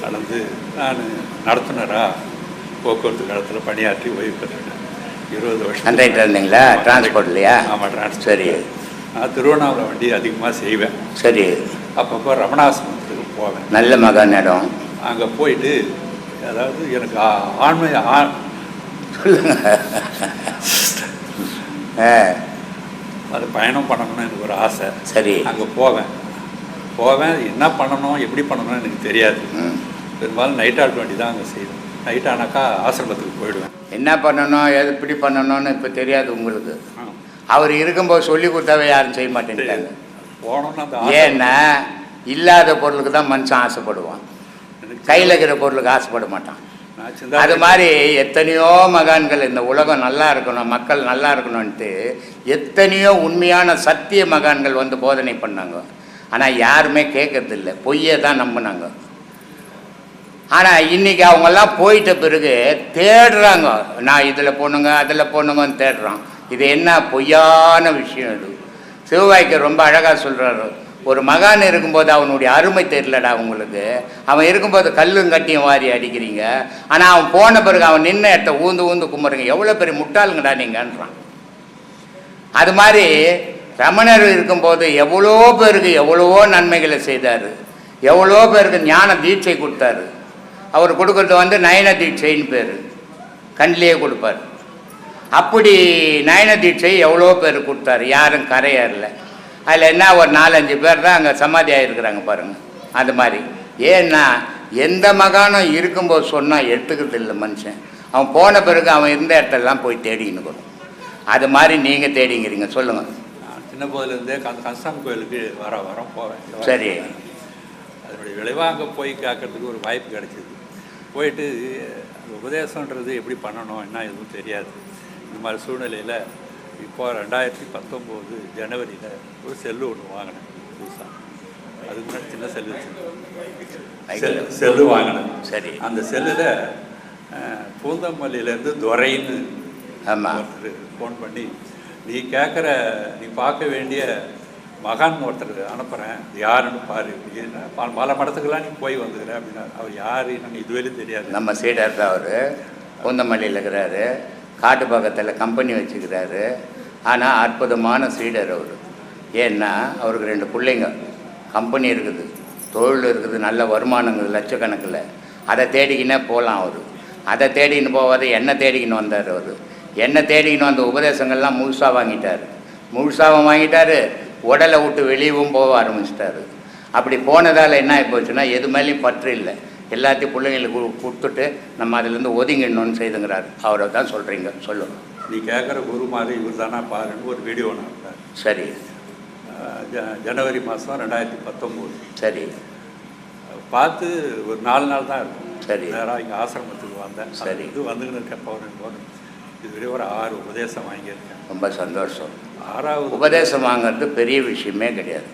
கலந்து நான் நடத்துனரா? போக்குவரத்து கழகத்தில் பணியாற்றி ஓய்வு பெற்றேன். இருபது வருஷம் கண்டக்டர் இருந்தீங்களா? டிரான்ஸ்போர்ட்லையா ஆமாம் டிரான்ஸ்போர்ட் சரி. நான் திருவண்ணாமலை வண்டி அதிகமாக செய்வேன். சரி. அப்பப்போ ரமணாசிரமத்துக்கு போவேன். நல்ல மகான் இடம். அங்கே போயிட்டு அதாவது எனக்கு ஆண்மை ஆ- சொல்லுங்க. அது பயணம் பண்ணணும்னு எனக்கு ஒரு ஆசை. சரி. அங்கே போவேன். போவேன் என்ன பண்ணணும் எப்படி பண்ணணும்னு எனக்கு தெரியாது. பெரும்பாலும் நைட் ஆல்ட் வண்டி தான் அங்கே செய்வேன். நைட் ஆனாக்கா ஆசிரமத்துக்கு போயிடுவேன். என்ன பண்ணணும் எது இப்படி பண்ணணும்னு இப்போ தெரியாது உங்களுக்கு. அவர் இருக்கும்போது சொல்லி கொடுத்தாவே யாரும் செய்ய மாட்டேங்கிறாங்க போனோம்னா ஏன்னா இல்லாத பொருளுக்கு தான் மனுஷன் ஆசைப்படுவான். கையில் இருக்கிற பொருளுக்கு ஆசைப்பட மாட்டான். அது மாதிரி எத்தனையோ மகான்கள் இந்த உலகம் நல்லா இருக்கணும் மக்கள் நல்லா இருக்கணும்ன்ட்டு எத்தனையோ உண்மையான சத்திய மகான்கள் வந்து போதனை பண்ணாங்க. ஆனால் யாருமே கேட்கறதில்ல. பொய்யை தான் நம்பினாங்க. ஆனால் இன்னைக்கு அவங்கெல்லாம் போயிட்ட பிறகு தேடுறாங்க. நான் இதில் போனுங்க அதில் போனுங்கன்னு தேடுறான். இது என்ன பொய்யான விஷயம் இது? சிவவாய்க்கு ரொம்ப அழகாக சொல்கிறாரு ஒரு மகான் இருக்கும்போது அவனுடைய அருமை தெரியலடா உங்களுக்கு. அவன் இருக்கும்போது கல்லும் கட்டியும் வாரி அடிக்கிறீங்க. ஆனால் அவன் போன பிறகு அவன் நின்ன இடத்த ஊந்து ஊந்து கும்பிடுங்க எவ்வளோ பெரிய முட்டாளுங்கடா நீங்கன்றான். அது மாதிரி ரமணர் இருக்கும்போது எவ்வளோ பேருக்கு எவ்வளவோ நன்மைகளை செய்தார். எவ்வளோ பேருக்கு ஞான தீட்சை கொடுத்தாரு. அவர் கொடுக்கறது வந்து நயன தீட்சைன்னு பேர். கண்ணிலேயே கொடுப்பார். அப்படி நயன தீட்சை எவ்வளோ பேர் கொடுத்தாரு? யாரும் கரையேறல. அதில் என்ன ஒரு நாலஞ்சு பேர் தான் அங்கே சமாதி ஆகிருக்கிறாங்க பாருங்கள் அது மாதிரி. ஏன்னா எந்த மகானம் இருக்கும்போது சொன்னால் எடுத்துக்கிறது இல்லை மனுஷன். அவன் போன பிறகு அவன் இருந்த இடத்தெல்லாம் போய் தேடின்னு அது மாதிரி நீங்கள் தேடிங்கிறீங்க. சொல்லுங்கள் சின்ன போதுலேருந்தே அந்த கந்தசாமி கோயிலுக்கு வர வரம் போவேன். சரி. அதனுடைய விளைவாக அங்கே போய் கேட்கறதுக்கு ஒரு வாய்ப்பு கிடைச்சிது. போயிட்டு அந்த உபதேசன்றது எப்படி பண்ணணும் என்ன எதுவும் தெரியாது. இந்த மாதிரி சூழ்நிலையில் இப்போ ரெண்டாயிரத்தி பத்தொம்போது ஜனவரியில் ஒரு செல்லு ஒன்று வாங்கினேன் புதுசாக அதுக்கு முன்னாடி சின்ன செல்லு செல்லு செல்லு வாங்கினேன். சரி. அந்த செல்லில் பூந்தமல்லியிலேருந்து துரைன்னு ஆமாம் ஃபோன் பண்ணி நீ கேட்குற நீ பார்க்க வேண்டிய மகான் ஒருத்தர் அனுப்புகிறேன் யாருன்னு பாரு. ஏன்னா பல- பல மடத்துக்கெல்லாம் நீ போய் வந்துக்கிற அப்படின்னா அவர் யார்? என்னன்னு இதுவரையும் தெரியாது. நம்ம சீடர் தான் அவர். பூந்தமல்லியில் இருக்கிறாரு. காட்டு பக்கத்தில் கம்பெனி வச்சுக்கிறாரு. ஆனால் அற்புதமான சீடர் அவர். ஏன்னா அவருக்கு ரெண்டு பிள்ளைங்க. கம்பெனி இருக்குது. தொழில் இருக்குது. நல்ல வருமானங்கள் லட்சக்கணக்கில். அதை தேடிக்கினே போகலாம் அவர். அதை தேடிக்கின்னு போகாத என்ன தேடிக்கின்னு வந்தார் அவர். என்ன தேடிக்கின்னு வந்த உபதேசங்கள்லாம் முழுசாக வாங்கிட்டார். முழுசாகவும் வாங்கிட்டாரு. உடலை விட்டு வெளியவும் போக ஆரம்பிச்சிட்டாரு. அப்படி போனதால் என்ன ஆகி போச்சுன்னா எது மேலேயும் பற்று இல்லை. எல்லாத்தையும் பிள்ளைங்களுக்கு கொடுத்துட்டு நம்ம அதுலேருந்து ஒதுங்கிடணும்னு செய்துங்கிறாரு. அவரை தான் சொல்கிறீங்க சொல்லுங்க. நீ கேட்குற குரு மாதிரி இவர் தானா பாருன்னு ஒரு வீடியோ அனுப்புகிறார் சரி. ஜனவரி மாதம் ரெண்டாயிரத்தி பத்தொம்போது. சரி. பார்த்து ஒரு நாலு நாள் தான் இருக்கும். சரி. நேராக இங்கே ஆசிரமத்துக்கு வந்தேன். சரி. இது பௌர்ணமி பௌர்ணமி இதுவரை ஒரு ஆறு உபதேசம் வாங்கியிருக்கேன். ரொம்ப சந்தோஷம். ஆறாவது உபதேசம் வாங்குறது பெரிய விஷயமே கிடையாது.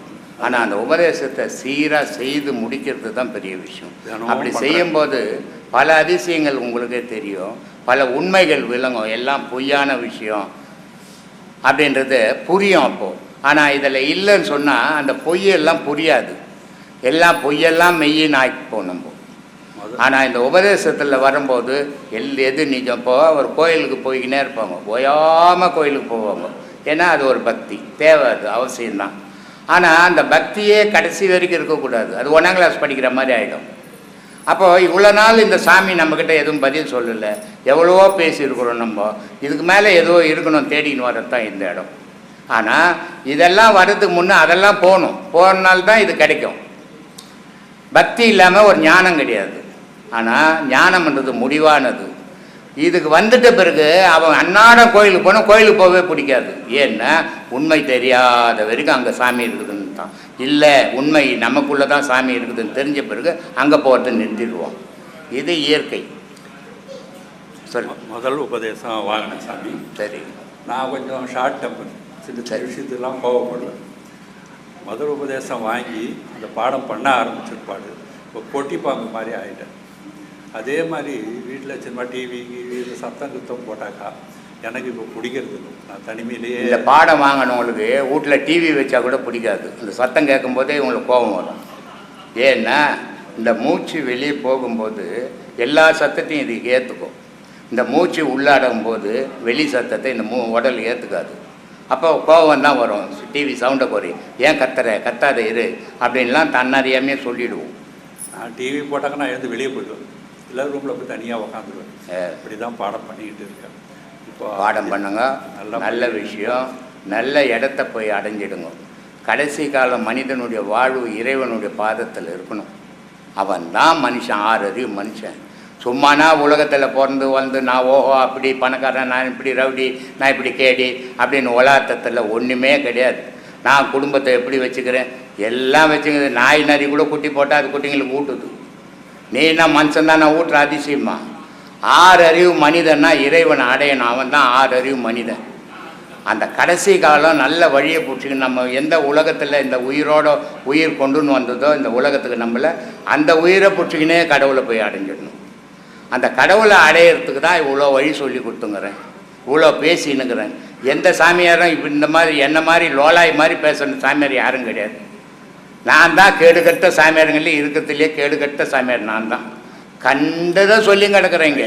ஆனால் அந்த உபதேசத்தை சீராக செய்து முடிக்கிறது தான் பெரிய விஷயம். அப்படி. செய்யும்போது பல அதிசயங்கள் உங்களுக்கே தெரியும். பல உண்மைகள் விளங்கும். எல்லாம் பொய்யான விஷயம் அப்படின்றது புரியும் அப்போது ஆனால் இதில் இல்லைன்னு சொன்னால் அந்த பொய்யெல்லாம் புரியாது. எல்லாம் பொய்யெல்லாம் மெய்யின்னு நம்ம. முதல் ஆனால் இந்த உபதேசத்தில் வரும்போது எல் எது நிஜம்? இப்போ ஒரு கோயிலுக்கு போய்கினே இருப்பாங்க. ஓயாமல் கோயிலுக்கு போவாங்க. ஏன்னா அது ஒரு பக்தி. தேவை அது அவசியம்தான். ஆனால் அந்த பக்தியே கடைசி வரைக்கும் இருக்கக்கூடாது. அது ஒன்றாம் கிளாஸ் படிக்கிற மாதிரி ஆகிடும் அப்போது இவ்வளோ நாள் இந்த சாமி நம்மக்கிட்ட எதுவும் பதில் சொல்லலை. எவ்வளவோ பேசியிருக்கிறோம் நம்ம. இதுக்கு மேலே ஏதோ இருக்கணும் தேடின்னு வரது தான் இந்த இடம். ஆனால் இதெல்லாம் வர்றதுக்கு முன்னே அதெல்லாம் போகணும். போகிறனால்தான் இது கிடைக்கும். பக்தி இல்லாமல் ஒரு ஞானம் கிடையாது. ஆனால் ஞானம்ன்றது முடிவானது. இதுக்கு வந்துட்ட பிறகு அவன் அன்னாடம் கோயிலுக்கு போனால் கோயிலுக்கு போகவே பிடிக்காது. ஏன்னா உண்மை தெரியாத வரைக்கும் அங்கே சாமி இருக்குதுன்னு தான் இல்லை உண்மை நமக்குள்ளே தான் சாமி இருக்குதுன்னு தெரிஞ்ச பிறகு அங்கே போகிறத நிறுத்திடுவோம் இது இயற்கை. மொ- முதல் உபதேசம் வாங்கினேன் சாமி. சரி. நான் கொஞ்சம் ஷார்ட் டெம்பர் சின்ன சின்ன விஷயத்துலாம் கோவப்படுவேன் முதல் உபதேசம் வாங்கி அந்த பாடம் பண்ண ஆரம்பிச்சிருப்பாடு இப்போ பொட்டி பாம்பு மாதிரி ஆகிட்டேன் அதே மாதிரி வீட்டில் சின்ன டிவி இது சத்தம் குத்தம் போட்டாக்கா எனக்கு இப்போ பிடிக்கிறது நான் தனிமையிலேயே இந்த பாடம் வாங்கினவங்களுக்கு வீட்டில் டிவி வச்சா கூட பிடிக்காது. இந்த சத்தம் கேட்கும்போதே இவங்களுக்கு கோபம் வரும். ஏன்னா இந்த மூச்சு வெளியே போகும்போது எல்லா சத்தத்தையும் இது ஏற்றுக்கும் இந்த மூச்சு உள்ளாடும் போது வெளி சத்தத்தை இந்த மூ உடல் ஏற்றுக்காது அப்போ கோபம் தான் வரும். டிவி சவுண்டை குறை ஏன் கத்துற? கத்தாத இரு. அப்படின்லாம் தன்னறியாமே சொல்லிடுவோம். நான் டிவி போட்டாக்க நான் எழுந்து வெளியே போயிடுவேன். இல்லை ரூமில் போய் தனியாக உக்காந்துருவேன். இப்படி தான் பாடம் பண்ணிக்கிட்டு இருக்கேன். இப்போ பாடம் பண்ணுங்க. நல்ல நல்ல விஷயம். நல்ல இடத்த போய் அடைஞ்சிடுங்க. கடைசி காலம் மனிதனுடைய வாழ்வு இறைவனுடைய பாதத்தில் இருக்கணும். அவன் தான் மனுஷன் ஆறு அறிவு மனுஷன். சும்மானா உலகத்தில் பிறந்து வந்து நான் ஓஹோ அப்படி பணக்காரன் நான் இப்படி ரவுடி நான் இப்படி கேடி அப்படின்னு உலாத்தத்தில் ஒன்றுமே கிடையாது. நான் குடும்பத்தை எப்படி வச்சுக்கிறேன்? எல்லாம் வச்சுக்கிறது. நாய் நரி கூட குட்டி போட்டால் அது குட்டிங்களுக்கு ஊட்டுது. நீ என்ன மனுஷன் தான்? நான் ஊட்டுற அதிசயமா? ஆறு அறிவு மனிதன்னா இறைவனை அடையணும். அவன் தான் ஆறு அறிவு மனிதன். அந்த கடைசி காலம் நல்ல வழியை பிடிச்சிக்க நம்ம எந்த உலகத்தில் இந்த உயிரோட உயிர் கொண்டுன்னு வந்ததோ இந்த உலகத்துக்கு நம்மளை அந்த உயிரை பிடிச்சிக்கினே கடவுளை போய் அடைஞ்சிடணும். அந்த கடவுளை அடையிறதுக்கு தான் இவ்வளோ வழி சொல்லி கொடுத்துங்கிறேன். இவ்வளோ பேசினுங்கிறேன் எந்த சாமியாரும் இப்போ இந்த மாதிரி என்ன மாதிரி லோலாய் மாதிரி பேசுகிற சாமியார் யாரும் கிடையாது. நான் தான் கேடுகட்ட சாமியாருங்களே இருக்கிறதுலே கேடுகட்ட சாமியார் நான் தான் கண்டதை சொல்லி கிடக்குறேங்க.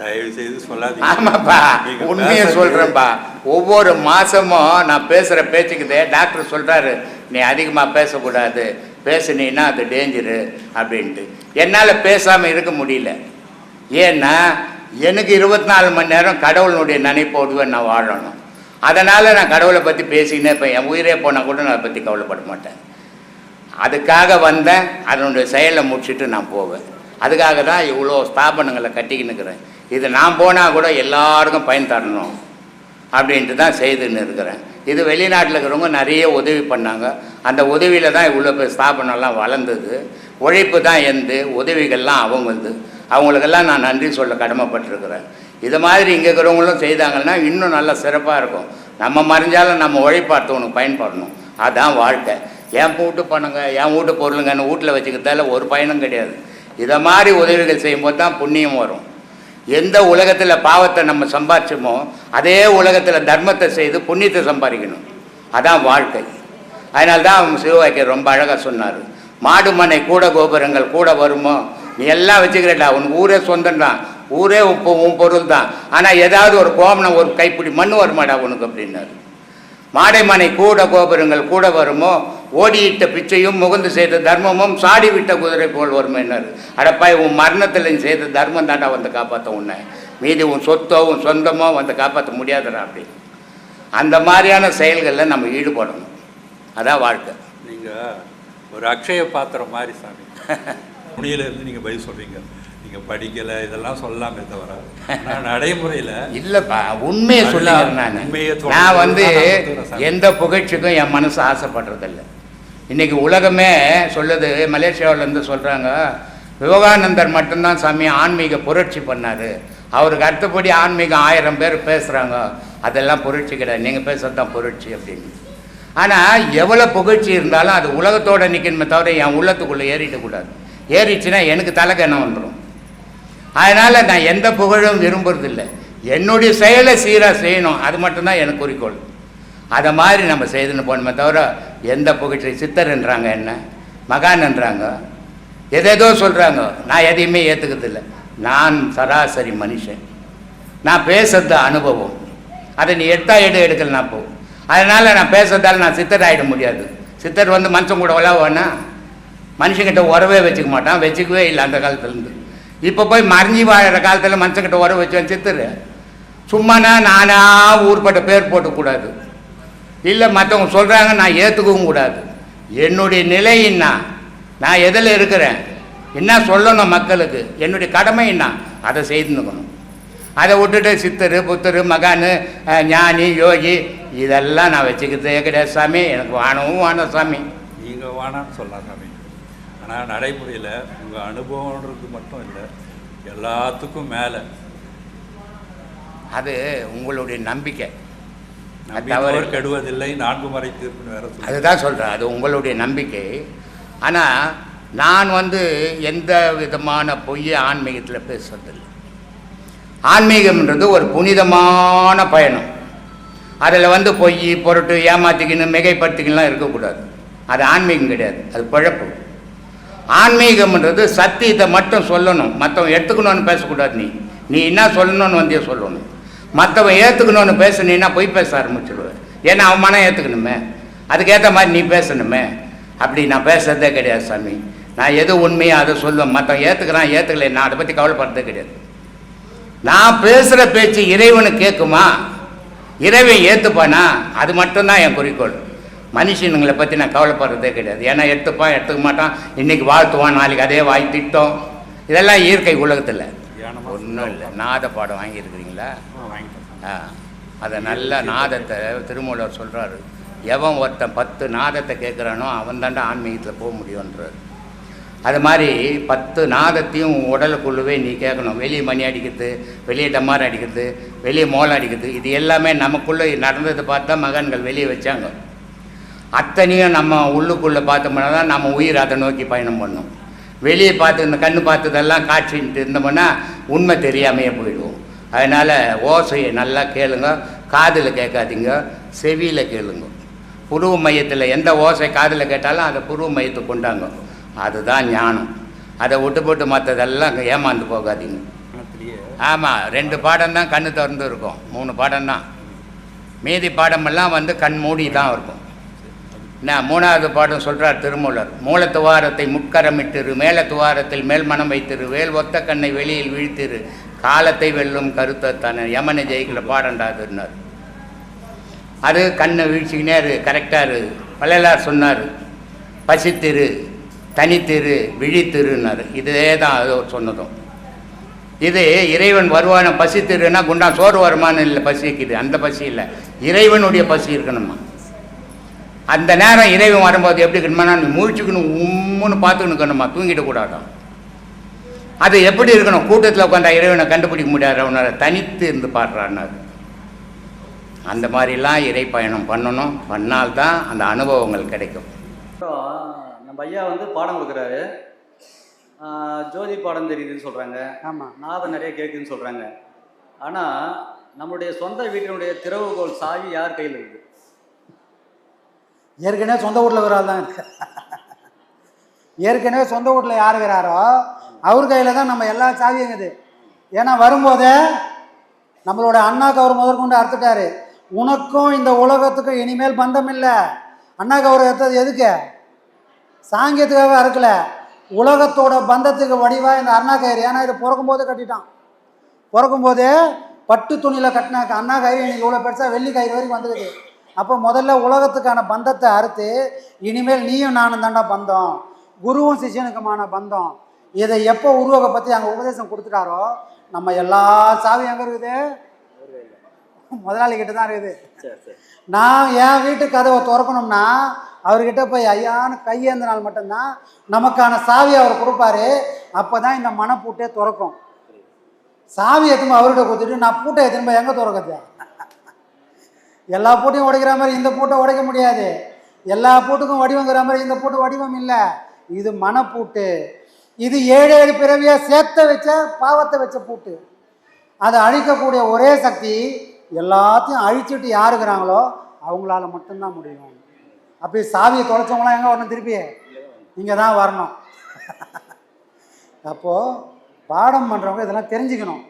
தயவு செய்து சொல்லாதீங்க. ஆமாப்பா உண்மையை சொல்கிறேன்ப்பா ஒவ்வொரு மாதமும் நான் பேசுகிற பேச்சுக்குதே டாக்டர் சொல்கிறாரு நீ அதிகமாக பேசக்கூடாது. பேசுனீன்னா அது டேஞ்சரு அப்படின்ட்டு. என்னால் பேசாமல் இருக்க முடியல. ஏன்னா எனக்கு இருபத்தி நாலு மணி நேரம் கடவுளுடைய நினைப்போடுவே நான் வாழணும். அதனால் நான் கடவுளை பற்றி பேசிக்கினே இப்போ என் உயிரே போனால் கூட நான் அதை பற்றி கவலைப்பட மாட்டேன். அதுக்காக வந்தேன் அதனுடைய செயலை முடிச்சுட்டு நான் போவேன். அதுக்காக தான் இவ்வளோ ஸ்தாபனங்களை கட்டிக்கின்னுக்கிறேன் இது நான் போனால் கூட எல்லாருக்கும் பயன் தரணும் அப்படின்ட்டு தான் செய்துன்னு இருக்கிறேன். இது வெளிநாட்டில் இருக்கிறவங்க நிறைய உதவி பண்ணாங்க. அந்த உதவியில் தான் இவ்வளோ பேர் ஸ்தாபனம்லாம் வளர்ந்தது. உழைப்பு தான் எந்து உதவிகள்லாம் அவங்கது அவங்களுக்கெல்லாம் நான் நன்றி சொல்ல கடமைப்பட்டிருக்கிறேன். இது மாதிரி இங்கே இருக்கிறவங்களும் செய்தாங்கன்னா இன்னும் நல்லா சிறப்பாக இருக்கும். நம்ம மறைஞ்சாலும் நம்ம உழைப்பார்த்தவனுக்கு பயன்படணும். அதுதான் வாழ்க்கை. என் வீட்டு பணங்க என் வீட்டு பொருளுங்கன்னு வீட்டில் வச்சுக்கிறதால ஒரு பயனும் கிடையாது. இதை மாதிரி உதவிகள் செய்யும்போது தான் புண்ணியம் வரும். எந்த உலகத்தில் பாவத்தை நம்ம சம்பாரிச்சோமோ அதே உலகத்தில் தர்மத்தை செய்து புண்ணியத்தை சம்பாதிக்கணும். அதான் வாழ்க்கை. அதனால்தான் சிவவாக்கியர் ரொம்ப அழகாக சொன்னார். மாடு மனை கூட கோபுரங்கள் கூட வருமோ? நீ எல்லாம் வச்சுக்கிறடா உனக்கு ஊரே சொந்தம்தான். ஊரே உன் பொருள் தான் ஆனால் ஏதாவது ஒரு கோமனம் ஒரு கைப்பிடி மண் வருமாடா உனக்கு அப்படின்னாரு. மாடை மனை கூட கோபுரங்கள் கூட வருமோ? ஓடியிட்ட பிச்சையும் முகந்து செய்த தர்மமும் சாடி விட்ட குதிரை போல் வருமேனாரு அடப்பாய் உன் மரணத்தில் நீ செய்த தர்மம் தாண்டா வந்து காப்பாற்ற உன்னை. மீதி உன் சொத்தோ உன் சொந்தமோ வந்து காப்பாற்ற முடியாதுடா அப்படி. அந்த மாதிரியான செயல்களில் நம்ம ஈடுபடணும். அதான் வாழ்க்கை. நீங்கள் ஒரு அக்ஷய பாத்திரம் மாதிரி சாமி. துணியில இருந்து நீங்கள் பதில் சொல்கிறீங்க நீங்கள் படிக்கலை இதெல்லாம் சொல்லலாமே தவிர. நான் நடைமுறையில் இல்லைப்பா உண்மையை சொல்லுங்க நான் நான் வந்து. எந்த புகழ்ச்சிக்கும் என் மனசு ஆசைப்படுறதில்ல. இன்றைக்கி உலகமே சொல்லுது மலேசியாவிலேருந்து சொல்கிறாங்க விவேகானந்தர் மட்டும்தான் சாமி ஆன்மீக புரட்சி பண்ணார். அவருக்கு அடுத்தபடி ஆன்மீகம் ஆயிரம் பேர் பேசுகிறாங்க அதெல்லாம் புரட்சி கிடையாது. நீங்கள் பேசுறது தான் புரட்சி அப்படின்னு. ஆனால் எவ்வளோ புகழ்ச்சி இருந்தாலும் அது உலகத்தோட நிற்கணுமே தவிர என் உள்ளத்துக்குள்ளே ஏறிடக்கூடாது ஏறிச்சுன்னா எனக்கு தலைக்கணம் வந்துடும் அதனால் நான் எந்த புகழும் விரும்புறதில்லை. என்னுடைய செயலை சீராக செய்யணும். அது மட்டும்தான் எனக்கு குறிக்கோள். அதை மாதிரி நம்ம செய்துன்னு போகணுமே தவிர எந்த புகழ்ச்சி? சித்தர்ன்றாங்க என்ன? மகான்ன்றாங்க? எதேதோ சொல்கிறாங்க நான் எதையுமே ஏற்றுக்கிறதில்ல நான் சராசரி மனுஷன். நான் பேசுறது அனுபவம். அதை நீ எடுத்தா எடு எடுக்கலாம் போ. அதனால் நான் பேசுறதால நான் சித்தர் ஆகிட முடியாது. சித்தர் வந்து மனுஷன் கூட உழவானா மனுஷங்கிட்ட உறவே வச்சுக்க மாட்டான். வச்சுக்கவே இல்லை அந்த காலத்துலேருந்து. இப்போ போய் மறைஞ்சி வாழ்கிற காலத்தில் மனுஷங்கிட்ட உறவு வச்சுவேன் சித்தர். சும்மானா நானாக ஊர்பட்ட பேர் போட்டக்கூடாது. இல்லை மற்றவங்க சொல்கிறாங்க நான் ஏற்றுக்கவும் கூடாது. என்னுடைய நிலை என்ன? நான் எதில் இருக்கிறேன்? என்ன சொல்லணும் மக்களுக்கு? என்னுடைய கடமை என்ன? அதை செய்துக்கணும். அதை விட்டுட்டு சித்தர் புத்தர் மகான் ஞானி யோகி இதெல்லாம் நான் வச்சுக்கிறதே கிடையாது சாமி. எனக்கு வானவும் வானம் சாமி. நீங்கள் வேணான்னு சொல்லலாம் சாமி. ஆனால் நடைமுறையில் உங்கள் அனுபவன்றது மட்டும் இல்லை எல்லாத்துக்கும் மேலே. அது உங்களுடைய நம்பிக்கை. தவறு. கெடுவதில்லை நான்கு முறை தீர்ப்புன்னு வேற அதுதான் சொல்கிறேன் அது உங்களுடைய நம்பிக்கை. ஆனால் நான் வந்து எந்த விதமான பொய்யை ஆன்மீகத்தில் பேசுறதில்லை. ஆன்மீகம்ன்றது ஒரு புனிதமான பயணம். அதில் வந்து பொய் பொருட்டு ஏமாத்திக்கணும் மிகைப்படுத்திக்கணும்லாம் இருக்கக்கூடாது. அது ஆன்மீகம் கிடையாது அது பிழப்பு ஆன்மீகம்ன்றது சத்தியத்தை மட்டும் சொல்லணும். மற்றவன் எடுத்துக்கணும்னு பேசக்கூடாது நீ. நீ என்ன சொல்லணும்னு வந்தே சொல்லணும். மற்றவன் ஏற்றுக்கணும்னு பேசுனீன்னா பொய் பேச ஆரம்பிச்சிடுவேன் ஏன்னா அவன் மனம் ஏற்றுக்கணுமே அதுக்கேற்ற மாதிரி நீ பேசணுமே. அப்படி நான் பேசுறதே கிடையாது சாமி. நான் எது உண்மையோ அதை சொல்லுவேன். மற்றவன் ஏற்றுக்கிறான் ஏற்றுக்கலை நான் அதை பற்றி கவலைப்படுறதே கிடையாது. நான் பேசுகிற பேச்சு இறைவனு கேட்குமா? இறைவன் ஏற்றுப்பானா அது மட்டும்தான் என் குறிக்கோள். மனுஷனுங்களை பற்றி நான் கவலைப்படுறதே கிடையாது. ஏன்னா எடுத்துப்பான் எடுத்துக்க மாட்டான். இன்றைக்கி வாழ்த்துவான் நாளைக்கு அதே வாய் திட்டம். இதெல்லாம் இயற்கை உலகத்தில். ஒன்றும் இல்லை. நாத பாடம் வாங்கியிருக்கிறீங்களா? ஆ அதை நல்ல நாதத்தை திருமூலர் சொல்கிறாரு எவன் ஒருத்தன் பத்து நாதத்தை கேட்குறானோ அவன் தாண்டா ஆன்மீகத்தில் போக முடியுன்றார் அது மாதிரி பத்து நாதத்தையும் உடலுக்குள்ளவே நீ கேட்கணும் வெளியே மணி அடிக்கிறது வெளியே டம்மார் அடிக்கிறது வெளியே மோளம் அடிக்கிறது இது எல்லாமே நமக்குள்ளே நடந்ததை பார்த்தா மகன்கள் வெளியே வச்சாங்க. அத்தனையும் நம்ம உள்ளுக்குள்ளே பார்த்தோம்னா தான் நம்ம உயிர் அதை நோக்கி பயணம் பண்ணும். வெளியே பார்த்து இந்த கண்ணு பார்த்ததெல்லாம் காட்சின்ட்டு இருந்தோம்னா உண்மை தெரியாமையே போயிடுவோம். அதனால் ஓசையை நல்லா கேளுங்க காதில் கேட்காதீங்க செவியில் கேளுங்க. புருவ மையத்தில் எந்த ஓசை காதில் கேட்டாலும் அதை புருவ மையத்தை கொண்டாங்க. அதுதான் ஞானம். அதை விட்டு போட்டு மற்றதெல்லாம் ஏமாந்து போகாதீங்க. ஆமாம் ரெண்டு பாடம் தான் கண்ணு திறந்து இருக்கும். மூணு பாடம் தான் மீதி பாடமெல்லாம் வந்து கண் மூடி தான் இருக்கும். நான் மூணாவது பாடம் சொல்கிறார் திருமூலர். மூல துவாரத்தை முட்கரமிட்டிரு மேல துவாரத்தில் மேல் மனம் வைத்திரு வேல் ஒத்த கண்ணை வெளியில் வீழ்த்திரு காலத்தை வெல்லும் கருத்தத்தான யமனை ஜெயிக்கிற பாடண்டாதுன்னார் அது கண்ணை வீழ்ச்சிக்கினே இரு கரெக்டாக இரு. வள்ளலார் சொன்னார் பசித்திரு தனித்திரு விழித்திருன்னார். இதே தான் அது சொன்னதும். இது இறைவன் வருவான பசித்திருன்னா குண்டான் குண்டா சோறு வருமானம் இல்லை பசிக்குது அந்த பசி இல்லை. இறைவனுடைய பசி இருக்கணுமா? அந்த நேரம் இறைவன் வரும்போது எப்படி இருக்கணுமா நீ முழிச்சுக்கணும் உம்முன்னு பார்த்துக்கணும் இருக்கணுமா தூங்கிட கூடாதாம் அது எப்படி இருக்கணும்? கூட்டத்தில் உட்காந்தா இறைவனை கண்டுபிடிக்க முடியாது? அவனால தனித்து இருந்து பாடுறான்னாரு அந்த மாதிரிலாம் இறை பயணம் பண்ணணும். பண்ணால்தான் அந்த அனுபவங்கள் கிடைக்கும். நம்ம ஐயா வந்து பாடம் கொடுக்குறாரு. ஜோதி பாடம் தெரியுதுன்னு சொல்கிறாங்க ஆமாம் நாதம் நிறைய கேட்குதுன்னு சொல்கிறாங்க ஆனால் நம்மளுடைய சொந்த வீட்டினுடைய திறவுகோல் சாவி யார் கையில் இருக்குது? ஏற்கனவே சொந்த வீட்டில் ஒரு ஆள் தான் இருக்கு. ஏற்கனவே சொந்த வீட்டில் யார் வராரோ அவர் கையில் தான் நம்ம எல்லா சாவியங்குது ஏன்னா வரும்போதே நம்மளோட அண்ணாக்கு அவர் முதற்கொண்டு அறுத்துட்டாரு. உனக்கும் இந்த உலகத்துக்கும் இனிமேல் பந்தம் இல்லை. அண்ணாக்கு அவர் எடுத்தது எதுக்கு? சாங்கியத்துக்காக அறுக்கல. உலகத்தோட பந்தத்துக்கு வடிவாக இந்த அண்ணா கயிறு. ஏன்னா இது பிறக்கும் போது கட்டிட்டான். பிறக்கும் போதே பட்டு துணியில் கட்டின அண்ணா கயிறு இன்னைக்கு இவ்வளோ பெருசாக வெள்ளி கயிறு வரைக்கும் வந்துருக்குது. அப்போ முதல்ல உலகத்துக்கான பந்தத்தை அறுத்து இனிமேல் நீயும் நானும் தாண்டா பந்தம். குருவும் சிஷ்யனுக்குமான பந்தம். இதை எப்போ உருவகப்படுத்தி அங்கே உபதேசம் கொடுத்துட்டாரோ நம்ம எல்லா சாவியும் எங்கே இருக்குது? முதலாளி கிட்ட தான் இருக்குது நான் என் வீட்டு கதவை திறக்கணும்னா அவர்கிட்ட போய் ஐயான்னு கையேந்தினால் மட்டும்தான் நமக்கான சாவியை அவர் கொடுப்பாரு. அப்போ தான் இந்த மனப்பூட்டே திறக்கும். சாவி எத்துமே அவர்கிட்ட கொடுத்துட்டு நான் பூட்டை எத்தனை போய் எங்கே திறக்கிறது? எல்லா பூட்டையும் உடைக்கிற மாதிரி இந்த பூட்டை உடைக்க முடியாது. எல்லா பூட்டுக்கும் வடிவங்கிற மாதிரி இந்த பூட்டு வடிவம் இல்லை. இது மனப்பூட்டு இது ஏழு ஏழு பிறவியாக சேர்த்த வச்ச பாவத்தை வச்ச பூட்டு. அதை அழிக்கக்கூடிய ஒரே சக்தி எல்லாத்தையும் அழிச்சிட்டு யாருக்கிறாங்களோ அவங்களால மட்டும்தான் முடியும். அப்படி சாவியை தொலைச்சவங்களாம் எங்கே வரணும் திருப்பி? இங்கே தான் வரணும். அப்போது பாடம் பண்ணுறவங்க இதெல்லாம் தெரிஞ்சுக்கணும்.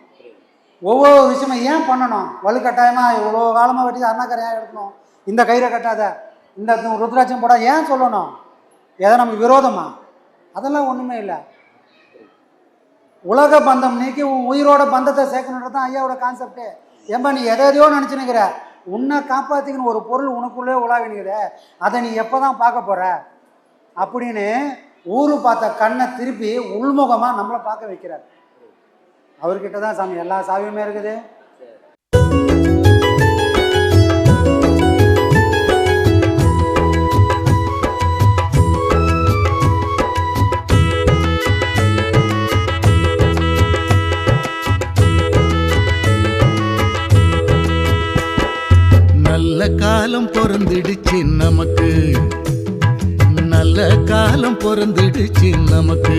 ஒவ்வொரு விஷயமும் ஏன் பண்ணணும்? வலுக்கட்டாயமாக இவ்வளோ காலமாக வெட்டி அண்ணாக்கரை ஏன் எடுக்கணும்? இந்த கயிறை கட்டாத இந்த ருத்ராட்சம் போட ஏன் சொல்லணும்? எதை நமக்கு விரோதமா? அதெல்லாம் ஒன்றுமே இல்லை. உலக பந்தம் நீக்கி உன் உயிரோட பந்தத்தை சேர்க்கணுன்றது தான் ஐயாவோட கான்செப்டே ஏம்பா நீ எதை எதையோ நினச்சினுக்கிற உன்னை காப்பாற்றிக்கணும் ஒரு பொருள் உனக்குள்ளே உலாவினுக்குற. அதை நீ எப்போ தான் பார்க்க போகிற அப்படின்னு ஊரு பார்த்த கண்ணை திருப்பி உள்முகமாக நம்மளை பார்க்க வைக்கிறார். அவர்கிட்ட தான் சாமி எல்லா சாவியுமே இருக்குது. நல்ல காலம் பிறந்துடுச்சு நமக்கு. நல்ல காலம் பிறந்துடுச்சு நமக்கு.